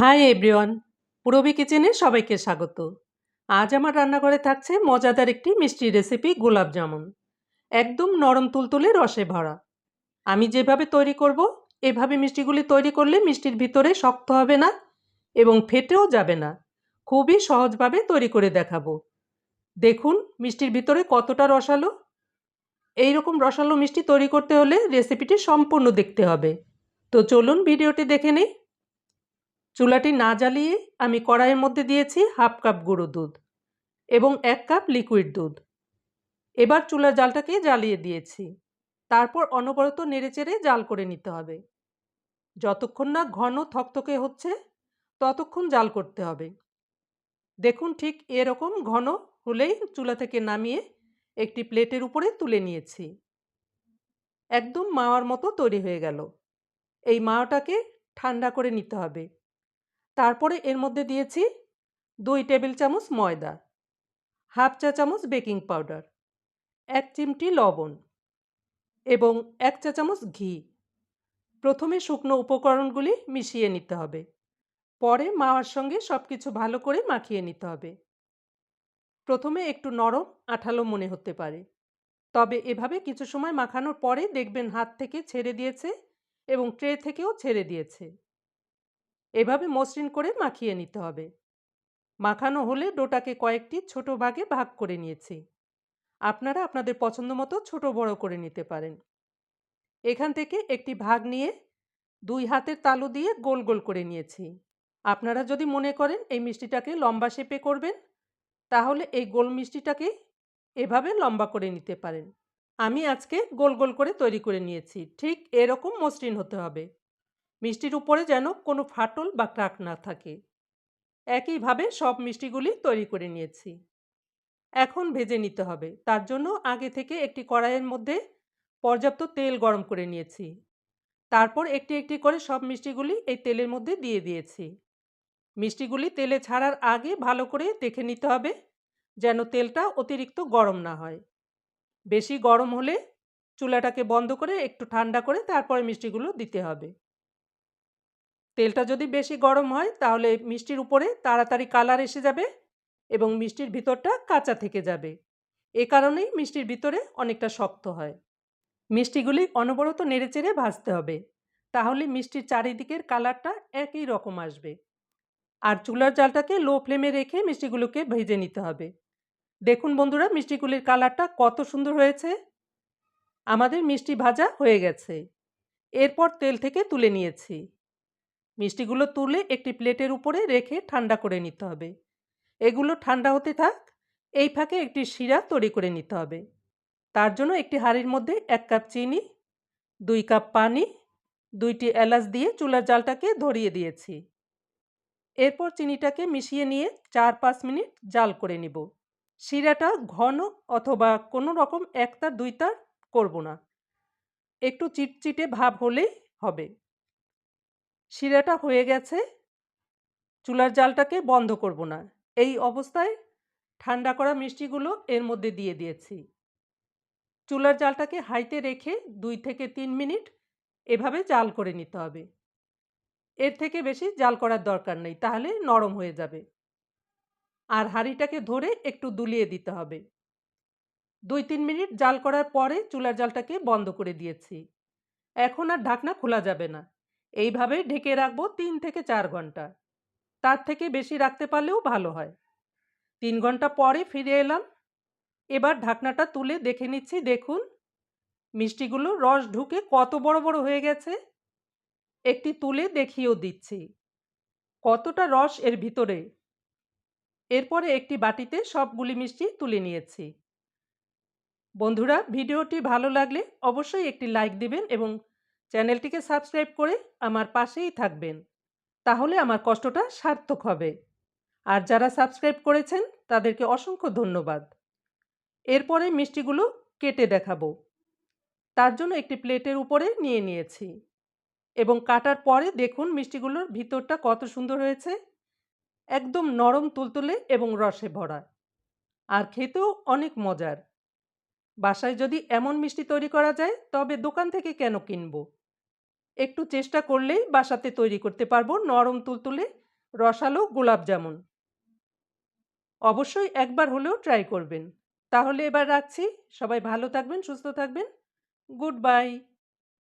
Hi everyone, Purabi কিচেনে সবাইকে স্বাগত। আজ আমার রান্নাঘরে থাকছে মজাদার একটি মিষ্টি রেসিপি গোলাপ জামুন। একদম নরম তুলতুলে রসে ভরা। আমি যেভাবে তৈরি করব, এভাবে মিষ্টিগুলি তৈরি করলে মিষ্টির ভিতরে শক্ত হবে না এবং ফেটেও যাবে না। খুবই সহজভাবে তৈরি করে দেখাবো। দেখুন মিষ্টির ভিতরে কতটা রসালো। এই রকম রসালো মিষ্টি তৈরি করতে হলে রেসিপিটি সম্পূর্ণ দেখতে হবে। তো চলুন ভিডিওটি দেখে নিই। চুলাটি না জ্বালিয়ে আমি কড়াইয়ের মধ্যে দিয়েছি হাফ কাপ গুঁড়ো দুধ এবং এক কাপ লিকুইড দুধ। এবার চুলার জালটাকে জ্বালিয়ে দিয়েছি। তারপর অনবরত নেড়েচেড়ে জাল করে নিতে হবে। যতক্ষণ না ঘন থকথকে হচ্ছে, ততক্ষণ জাল করতে হবে। দেখুন ঠিক এরকম ঘন হলেই চুলা থেকে নামিয়ে একটি প্লেটের উপরে তুলে নিয়েছি। একদম মাওয়ার মতো তৈরি হয়ে গেল। এই মাওয়াটাকে ঠান্ডা করে নিতে হবে। তারপরে এর মধ্যে দিয়েছি দুই টেবিল চামচ ময়দা, হাফ চা চামচ বেকিং পাউডার, এক চিমটি লবণ এবং এক চা চামচ ঘি। প্রথমে শুকনো উপকরণগুলি মিশিয়ে নিতে হবে। পরে মাওয়ার সঙ্গে সব কিছু ভালো করে মাখিয়ে নিতে হবে। প্রথমে একটু নরম, আঠালো মনে হতে পারে। তবে এভাবে কিছু সময় মাখানোর পরে দেখবেন হাত থেকে ছেড়ে দিয়েছে এবং ট্রে থেকেও ছেড়ে দিয়েছে। এভাবে মসৃণ করে মাখিয়ে নিতে হবে। মাখানো হলে ডোটাকে কয়েকটি ছোট ভাগে ভাগ করে নিয়েছি। আপনারা আপনাদের পছন্দ মতো ছোট বড় করে নিতে পারেন। এখান থেকে একটি ভাগ নিয়ে দুই হাতের তালু দিয়ে গোল গোল করে নিয়েছি। আপনারা যদি মনে করেন এই মিষ্টিটাকে লম্বা শেপে করবেন, তাহলে এই গোল মিষ্টিটাকে এভাবে লম্বা করে নিতে পারেন। আমি আজকে গোল গোল করে তৈরি করে নিয়েছি। ঠিক এরকম মসৃণ হতে হবে। মিষ্টির উপরে যেন কোনো ফাটল বা ক্রাক না থাকে। একইভাবে সব মিষ্টিগুলি তৈরি করে নিয়েছি। এখন ভেজে নিতে হবে। তার জন্য আগে থেকে একটি কড়াইয়ের মধ্যে পর্যাপ্ত তেল গরম করে নিয়েছি। তারপর একটি একটি করে সব মিষ্টিগুলি এই তেলের মধ্যে দিয়ে দিয়েছি। মিষ্টিগুলি তেলে ছাড়ার আগে ভালো করে দেখে নিতে হবে যেন তেলটা অতিরিক্ত গরম না হয়। বেশি গরম হলে চুলাটাকে বন্ধ করে একটু ঠান্ডা করে তারপরে মিষ্টিগুলো দিতে হবে। তেলটা যদি বেশি গরম হয়, তাহলে মিষ্টির উপরে তাড়াতাড়ি কালার এসে যাবে এবং মিষ্টির ভিতরটা কাঁচা থেকে যাবে। এ কারণেই মিষ্টির ভিতরে অনেকটা শক্ত হয়। মিষ্টিগুলি অনবরত নেড়েচেড়ে ভাজতে হবে। তাহলে মিষ্টির চারিদিকের কালারটা একই রকম আসবে। আর চুলার জালটাকে লো ফ্লেমে রেখে মিষ্টিগুলোকে ভেজে নিতে হবে। দেখুন বন্ধুরা, মিষ্টিগুলির কালারটা কত সুন্দর হয়েছে। আমাদের মিষ্টি ভাজা হয়ে গেছে। এরপর তেল থেকে তুলে নিয়েছি। মিষ্টিগুলো তুলে একটি প্লেটের উপরে রেখে ঠান্ডা করে নিতে হবে। এগুলো ঠান্ডা হতে থাক, এই ফাঁকে একটি শিরা তৈরি করে নিতে হবে। তার জন্য একটি হাঁড়ির মধ্যে এক কাপ চিনি, দুই কাপ পানি, দুইটি এলাচ দিয়ে চুলার জালটাকে ধরিয়ে দিয়েছি। এরপর চিনিটাকে মিশিয়ে নিয়ে চার পাঁচ মিনিট জাল করে নিব। শিরাটা ঘন অথবা কোনো রকম একতার, দুইতার করব না। একটু চিটচিটে ভাব হলেই হবে। শিরাটা হয়ে গেছে। চুলার জালটাকে বন্ধ করব না। এই অবস্থায় ঠান্ডা করা মিষ্টিগুলো এর মধ্যে দিয়ে দিয়েছি। চুলার জালটাকে হাইতে রেখে দুই থেকে তিন মিনিট এভাবে জাল করে নিতে হবে। এর থেকে বেশি জাল করার দরকার নেই, তাহলে নরম হয়ে যাবে। আর হাঁড়িটাকে ধরে একটু দুলিয়ে দিতে হবে। দুই তিন মিনিট জাল করার পরে চুলার জালটাকে বন্ধ করে দিয়েছি। এখন আর ঢাকনা খোলা যাবে না। এইভাবে ঢেকে রাখব তিন থেকে চার ঘণ্টা। তার থেকে বেশি রাখতে পারলেও ভালো হয়। তিন ঘণ্টা পরে ফিরে এলাম। এবার ঢাকনাটা তুলে দেখে নিচ্ছি, দেখুন, মিষ্টিগুলো রস ঢুকে কত বড় বড় হয়ে গেছে। একটি তুলে দেখিয়েও দিচ্ছি। কতটা রস এর ভিতরে। এরপরে একটি বাটিতে সবগুলি মিষ্টি তুলে নিয়েছি। বন্ধুরা, ভিডিওটি ভালো লাগলে অবশ্যই একটি লাইক দিবেন এবং চ্যানেলটিকে সাবস্ক্রাইব করে আমার পাশেই থাকবেন। তাহলে আমার কষ্টটা সার্থক হবে। আর যারা সাবস্ক্রাইব করেছেন, তাদেরকে অসংখ্য ধন্যবাদ। এরপরে মিষ্টিগুলো কেটে দেখাবো। তার জন্য একটি প্লেটের উপরে নিয়ে নিয়েছি। এবং কাটার পরে দেখুন মিষ্টিগুলোর ভিতরটা কত সুন্দর হয়েছে। একদম নরম তুলতুলে এবং রসে ভরা। আর খেতেও অনেক মজার। বাসায় যদি এমন মিষ্টি তৈরি করা যায়, তবে দোকান থেকে কেন কিনবো? একটু চেষ্টা করলেই বাসাতে তৈরি করতে পারব নরম তুলতুলে, রসালো গোলাপ জামুন। অবশ্যই একবার হলেও ট্রাই করবেন। তাহলে এবার রাখছি। সবাই ভালো থাকবেন, সুস্থ থাকবেন। Good bye.